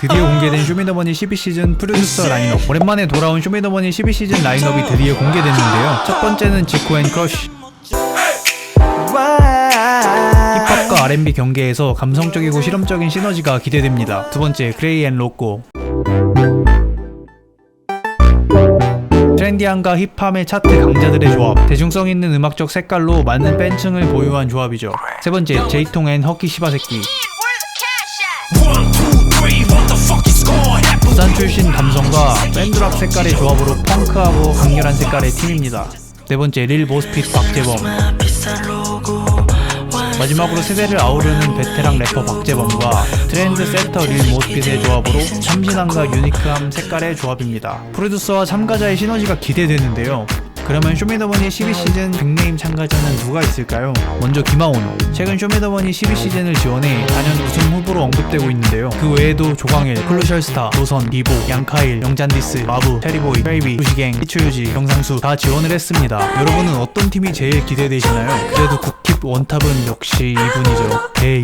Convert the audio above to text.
드디어 공개된 쇼미더머니 12시즌 프로듀서 라인업. 오랜만에 돌아온 쇼미더머니 12시즌 라인업이 드디어 공개됐는데요. 첫 번째는 지코 앤 크러쉬. 힙합과 R&B 경계에서 감성적이고 실험적인 시너지가 기대됩니다. 두 번째 그레이 앤 로꼬. 트렌디함과 힙함의 차트 강자들의 조합. 대중성 있는 음악적 색깔로 많은 팬층을 보유한 조합이죠. 세 번째 제이통 앤 허키 시바새끼 출신 감성과 밴드락 색깔의 조합으로 펑크하고 강렬한 색깔의 팀입니다. 네 번째 릴 모스핏 박재범 마지막으로 세대를 아우르는 베테랑 래퍼 박재범과 트렌드 세터 릴 모스핏의 조합으로 참신함과 유니크함 색깔의 조합입니다. 프로듀서와 참가자의 시너지가 기대되는데요. 그러면 쇼미더머니 12시즌 빅네임 참가자는 누가 있을까요? 먼저 김하온. 최근 쇼미더머니 12시즌을 지원해 단연 우승 후보로 언급되고 있는데요. 그 외에도 조광일, 클루셜스타, 노선, 이보, 양카일, 영잔디스, 마부, 테리보이, 페이비, 부시갱, 이초유지, 경상수 다 지원을 했습니다. 여러분은 어떤 팀이 제일 기대되시나요? 그래도 국힙 원탑은 역시 이분이죠. 대.